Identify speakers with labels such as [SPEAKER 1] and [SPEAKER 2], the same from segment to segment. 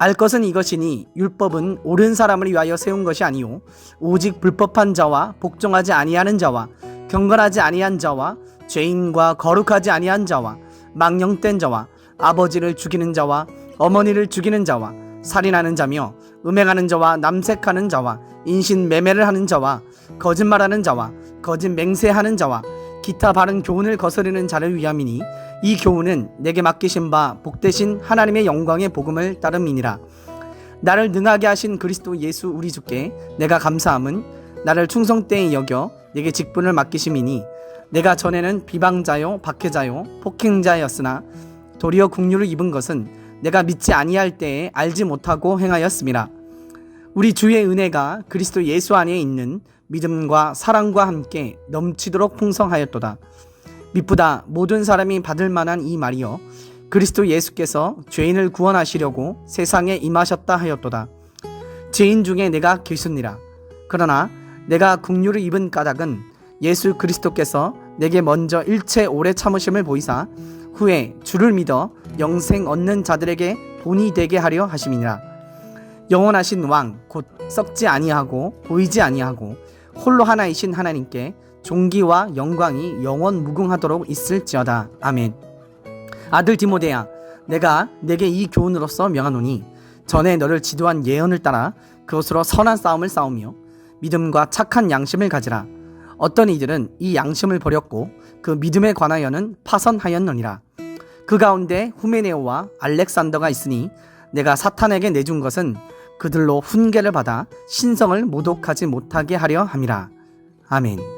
[SPEAKER 1] 알 것은 이것이니 율법은 옳은 사람을 위하여 세운 것이 아니요. 오직 불법한 자와 복종하지 아니하는 자와 경건하지 아니한 자와 죄인과 거룩하지 아니한 자와 망령된 자와 아버지를 죽이는 자와 어머니를 죽이는 자와 살인하는 자며 음행하는 자와 남색하는 자와 인신 매매를 하는 자와 거짓말하는 자와 거짓 맹세하는 자와 기타 바른 교훈을 거스르는 자를 위함이니 이 교훈은 내게 맡기신 바 복되신 하나님의 영광의 복음을 따름이니라. 나를 능하게 하신 그리스도 예수 우리 주께 내가 감사함은 나를 충성되이 여겨 내게 직분을 맡기심이니 내가 전에는 비방자요 박해자요 폭행자였으나 도리어 국류를 입은 것은 내가 믿지 아니할 때에 알지 못하고 행하였음이라. 우리 주의 은혜가 그리스도 예수 안에 있는 믿음과 사랑과 함께 넘치도록 풍성하였도다. 미쁘다 모든 사람이 받을 만한 이 말이여 그리스도 예수께서 죄인을 구원하시려고 세상에 임하셨다 하였도다. 죄인 중에 내가 길순니라. 그러나 내가 국류를 입은 까닭은 예수 그리스도께서 내게 먼저 일체 오래 참으심을 보이사 후에 주를 믿어 영생 얻는 자들에게 본이 되게 하려 하심이니라. 영원하신 왕 곧 썩지 아니하고 보이지 아니하고 홀로 하나이신 하나님께 종기와 영광이 영원 무궁하도록 있을지어다. 아멘. 아들 디모데야, 내가 내게 이 교훈으로서 명하노니 전에 너를 지도한 예언을 따라 그것으로 선한 싸움을 싸우며 믿음과 착한 양심을 가지라. 어떤 이들은 이 양심을 버렸고 그 믿음에 관하여는 파선하였느니라. 그 가운데 후메네오와 알렉산더가 있으니 내가 사탄에게 내준 것은 그들로 훈계를 받아 신성을 모독하지 못하게 하려 함이라. 아멘.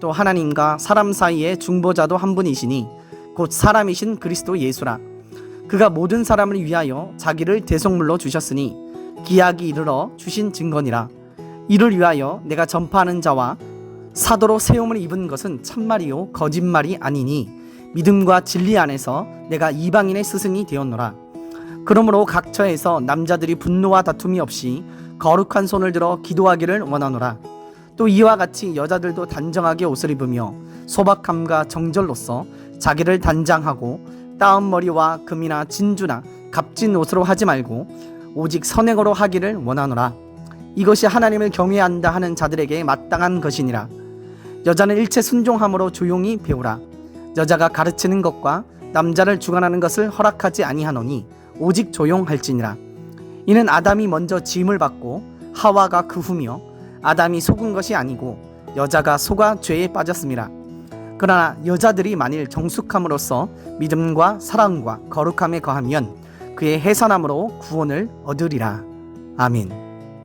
[SPEAKER 1] 또 하나님과 사람 사이의 중보자도 한 분이시니 곧 사람이신 그리스도 예수라. 그가 모든 사람을 위하여 자기를 대속물로 주셨으니 기약이 이르러 주신 증거니라. 이를 위하여 내가 전파하는 자와 사도로 세움을 입은 것은 참말이요 거짓말이 아니니 믿음과 진리 안에서 내가 이방인의 스승이 되었노라. 그러므로 각처에서 남자들이 분노와 다툼이 없이 거룩한 손을 들어 기도하기를 원하노라. 또 이와 같이 여자들도 단정하게 옷을 입으며 소박함과 정절로서 자기를 단장하고 따은 머리와 금이나 진주나 값진 옷으로 하지 말고 오직 선행으로 하기를 원하노라. 이것이 하나님을 경외한다 하는 자들에게 마땅한 것이니라. 여자는 일체 순종함으로 조용히 배우라. 여자가 가르치는 것과 남자를 주관하는 것을 허락하지 아니하노니 오직 조용할지니라. 이는 아담이 먼저 짐을 받고 하와가 그 후며 아담이 속은 것이 아니고 여자가 속아 죄에 빠졌습니다. 그러나 여자들이 만일 정숙함으로써 믿음과 사랑과 거룩함에 거하면 그의 해산함으로 구원을 얻으리라. 아멘.